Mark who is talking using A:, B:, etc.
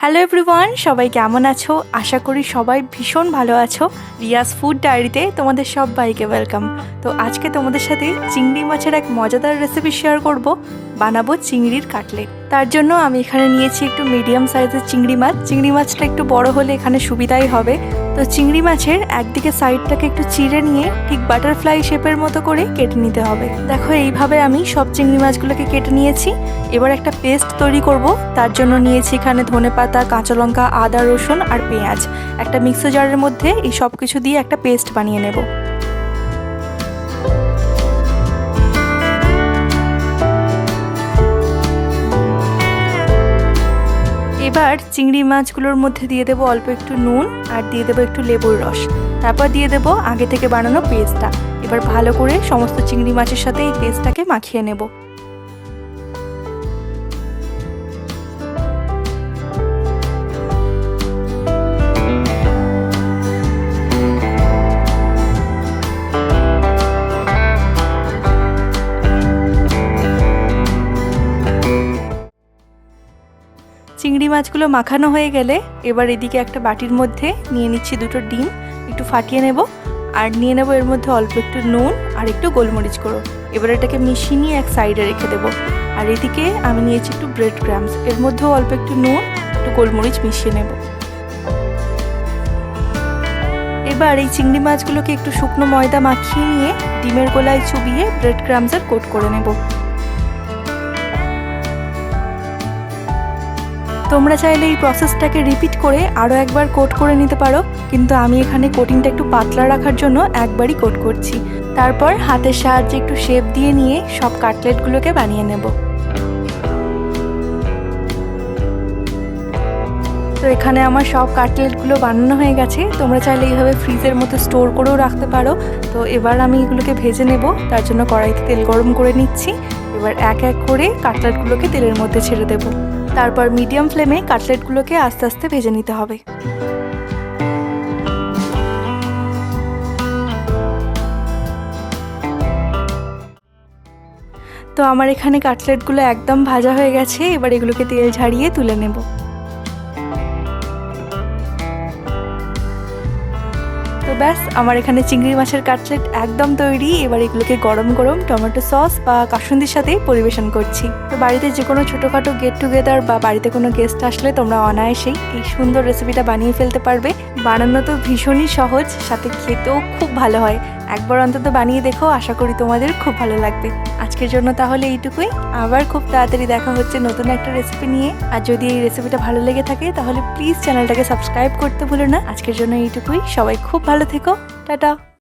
A: Hello everyone সবাই কেমন আছো? আশা করি সবাই ভীষণ ভালো আছো। রিয়াজ ফুড ডায়েরিতে তোমাদের সব বাইকে ওয়েলকাম তো আজকে তোমাদের সাথে চিংড়ি মাছের এক মজাদার রেসিপি শেয়ার করব। বানাবো চিংড়ির কাটলেট তার জন্য আমি এখানে নিয়েছি একটু মিডিয়াম সাইজের চিংড়ি মাছ। চিংড়ি মাছটা একটু বড় হলে এখানে সুবিধাই হবে। তো চিংড়ি মাছের একদিকে সাইডটাকে একটু চিড়ে নিয়ে ঠিক বাটারফ্লাই শেপের মতো করে কেটে নিতে হবে। দেখো, এইভাবে আমি সব চিংড়ি মাছগুলোকে কেটে নিয়েছি। এবার একটা পেস্ট তৈরি করব। তার জন্য নিয়েছি এখানে ধনে পাতা কাঁচা লঙ্কা আদা, রসুন আর পেঁয়াজ। একটা মিক্সার জারের মধ্যে এই সব কিছু দিয়ে একটা পেস্ট বানিয়ে নেব। এবার চিংড়ি মাছগুলোর মধ্যে দিয়ে দেবো অল্প একটু নুন আর দিয়ে দেবো একটু লেবুর রস। তারপর দিয়ে দেবো আগে থেকে বানানো পেস্টটা। এবার ভালো করে সমস্ত চিংড়ি মাছের সাথে এই পেস্টটাকে মাখিয়ে নেব। চিংড়ি মাছগুলো মাখানো হয়ে গেলে এবার এদিকে একটা বাটির মধ্যে নিয়ে নিচ্ছি দুটো ডিম, একটু ফাটিয়ে নেব। আর নিয়ে নেব এর মধ্যে অল্প একটু নুন আর একটু গোলমরিচ করো এবার এটাকে মিশিয়ে নিয়ে এক সাইডে রেখে দেবো। আর এদিকে আমি নিয়েছি একটু ব্রেড ক্রামস এর মধ্যেও অল্প একটু নুন, একটু গোলমরিচ মিশিয়ে নেব। এবার এই চিংড়ি মাছগুলোকে একটু শুকনো ময়দা মাখিয়ে নিয়ে ডিমের গোলায় চুবিয়ে ব্রেড ক্রামসের কোট করে নেব। তোমরা চাইলে এই প্রসেসটাকে রিপিট করে আরও একবার কোট করে নিতে পারো। কিন্তু আমি এখানে কোটিংটা একটু পাতলা রাখার জন্য একবারই কোট করছি। তারপর হাতের সাহায্যে একটু শেপ দিয়ে নিয়ে সব কাটলেটগুলোকে বানিয়ে নেব। তো এখানে আমার সব কাটলেটগুলো বানানো হয়ে গেছে। তোমরা চাইলে এইভাবে ফ্রিজের মধ্যে স্টোর করেও রাখতে পারো। তো এবার আমি এগুলোকে ভেজে নেব। তার জন্য কড়াইতে তেল গরম করে নিচ্ছি। এবার এক এক করে কাটলেটগুলোকে তেলের মধ্যে ছেড়ে দেবো। তারপর মিডিয়াম ফ্লেমে কাটলেটগুলোকে আস্তে আস্তে ভেজে নিতে হবে। তো আমার এখানে কাটলেটগুলো একদম ভাজা হয়ে গেছে, এবার এগুলোকে তেল ঝাড়িয়ে তুলে নেব। ব্যাস, আমার এখানে চিংড়ি মাছের কাটলেট একদম তৈরি। এবার এগুলোকে গরম গরম টমেটো সস বা কাসুন্দির সাথে পরিবেশন করছি। তো বাড়িতে যে কোনো ছোটোখাটো গেট টুগেদার বা বাড়িতে কোনো গেস্ট আসলে তোমরা অনায়াসেই এই সুন্দর রেসিপিটা বানিয়ে ফেলতে পারবে। বানানো তো ভীষণই সহজ, সাথে খেতেও খুব ভালো হয়। একবার অন্তত বানিয়ে দেখো, আশা করি তোমাদের খুব ভালো লাগবে। আজকের জন্য তাহলে এইটুকুই। আবার খুব তাড়াতাড়ি দেখা হচ্ছে নতুন একটা রেসিপি নিয়ে। আর যদি এই রেসিপিটা ভালো লেগে থাকে, তাহলে প্লিজ চ্যানেলটাকে সাবস্ক্রাইব করতে ভুলো না। আজকের জন্য এইটুকুই। সবাই খুব ভালো থেকো। টাটা।